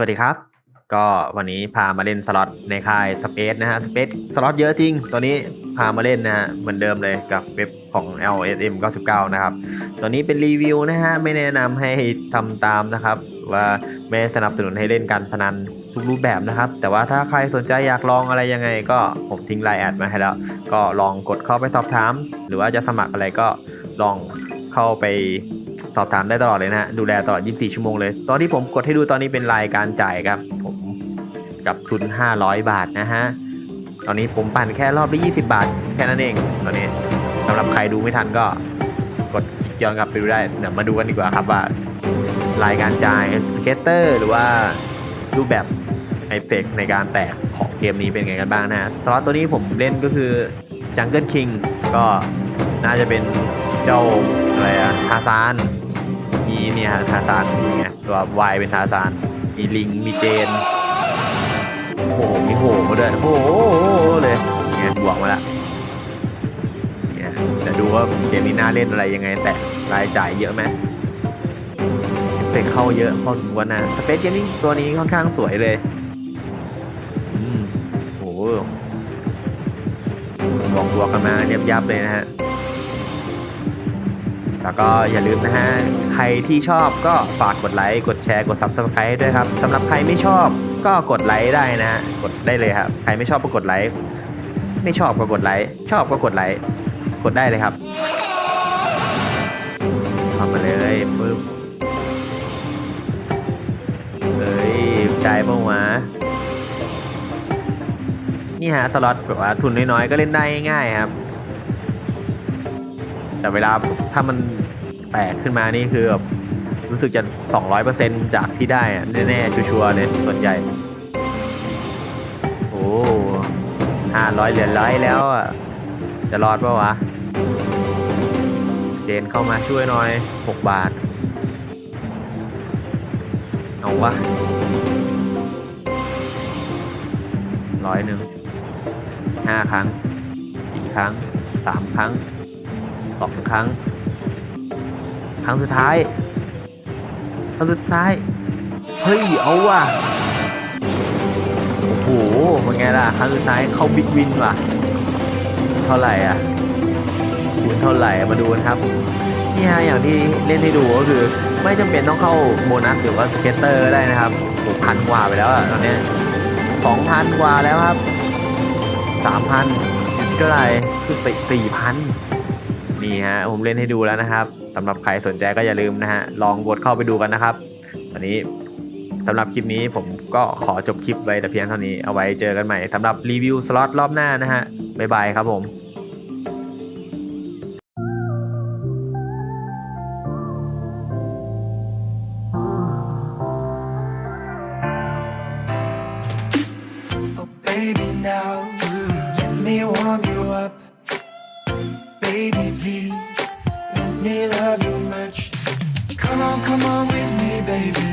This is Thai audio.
สวัสดีครับ ก็วันนี้พามาเล่นสล็อตในค่ายสเปซนะฮะสเปซสล็อตเยอะจริงตอนนี้พามาเล่นนะฮะเหมือนเดิมเลยกับเว็บของ LSM 99 นะครับตอนนี้เป็นรีวิวนะฮะไม่แนะนำให้ทำตามนะครับ ว่าไม่สนับสนุนให้เล่นการพนันทุกรูปแบบนะครับ แต่ว่าถ้าใครสนใจอยากลองอะไรยังไง ก็ผมทิ้งไลน์แอดมาให้แล้ว ก็ลองกดเข้าไปสอบถาม หรือว่าจะสมัครอะไรก็ลองเข้าไป สอบถามได้ตลอดเลยนะฮะดูแลตลอด 24 ชั่วโมงเลย ตอนที่ผมกดให้ดูตอนนี้เป็นรายการจ่ายครับ ผมกับทุน 500 บาทนะฮะ ตอนนี้ผมปั่นแค่รอบละ20 บาท แค่นั้นเอง ตอนนี้สำหรับใครดูไม่ทันก็กดคลิกย้อนกลับไปดูได้เดี๋ยวมาดูกันดีกว่าครับว่ารายการจ่ายสเก็ตเตอร์หรือว่ารูปแบบไอเฟกในการแตกของเกมนี้เป็นไงกันบ้างนะฮะสล็อตตัวนี้ผมเล่นก็คือ Jungle King ก็น่าจะเป็นเจ้าอะไรอะทาซาน มีเนี่ยทาซานนี่ไงตัววายเป็นทาซาน มีลิง มีเจน โอ้โห มีโหมาด้วย โอ้โหเลยเนี่ยบวกมาละเนี่ยจะดูว่าเกมนี้น่าเล่นอะไรยังไง แต่รายจ่ายเยอะไหมเฟกเข้าเยอะพอสมควรนะ สเปซเกมนี้ตัวนี้ค่อนข้างสวยเลยอืมโอ้โหบอกตัวกันมาเนียบยับเลยนะฮะ แล้วก็อย่าลืมนะฮะ ใครที่ชอบก็ฝากกดไลค์ กดแชร์ กด subscribe ด้วยครับสำหรับใครไม่ชอบก็กดไลค์ได้นะฮะ กดได้เลยครับ ใครไม่ชอบก็กดไลค์ ไม่ชอบก็กดไลค์ ชอบก็กดไลค์ กดได้เลยครับเข้ามาเลยปึ๊บเฮ้ยใจบ้างวะนี่ฮะสล็อตแบบว่าทุนน้อยๆก็เล่นได้ง่ายๆครับ แต่เวลาถ้ามันแตกขึ้นมานี่คือแบบรู้สึกจะ 200%จากที่ได้แน่ๆชัวร์ๆเลยส่วนใหญ่ โอ้ห้าร้อยเหรียญร้อยแล้วอะ จะรอดปะวะ เจนเข้ามาช่วยหน่อย 6 บาท เอาวะร้อยหนึ่งห้าครั้งสี่ครั้งสามครั้ง สองครั้ง ครั้งสุดท้าย ครั้งสุดท้าย เฮ้ย เอาว่ะ โอ้โหเป็นไงล่ะ ครั้งสุดท้ายเข้าบิ๊กวินว่ะ เท่าไหร่อะคูณเท่าไหร่ มาดูกันครับ นี่ฮะ อย่างที่เล่นให้ดูก็คือ ไม่จำเป็นต้องเข้าโบนัสหรือว่าสเก็ตเตอร์ได้นะครับโอ้พันกว่าไปแล้วตอนนี้สองพันกว่าแล้วครับสามพันเท่าไรคือสี่พัน นี่ฮะผมเล่นให้ดูแล้วนะครับสำหรับใครสนใจก็อย่าลืมนะฮะลองกดเข้าไปดูกันนะครับวันนี้สำหรับคลิปนี้ผมก็ขอจบคลิปไว้แต่เพียงเท่านี้เอาไว้เจอกันใหม่สำหรับรีวิวสล็อตรอบหน้านะฮะบ๊ายบายครับผม baby, now let me warm you up. Baby, please let me love you much. Come on, come on with me, baby.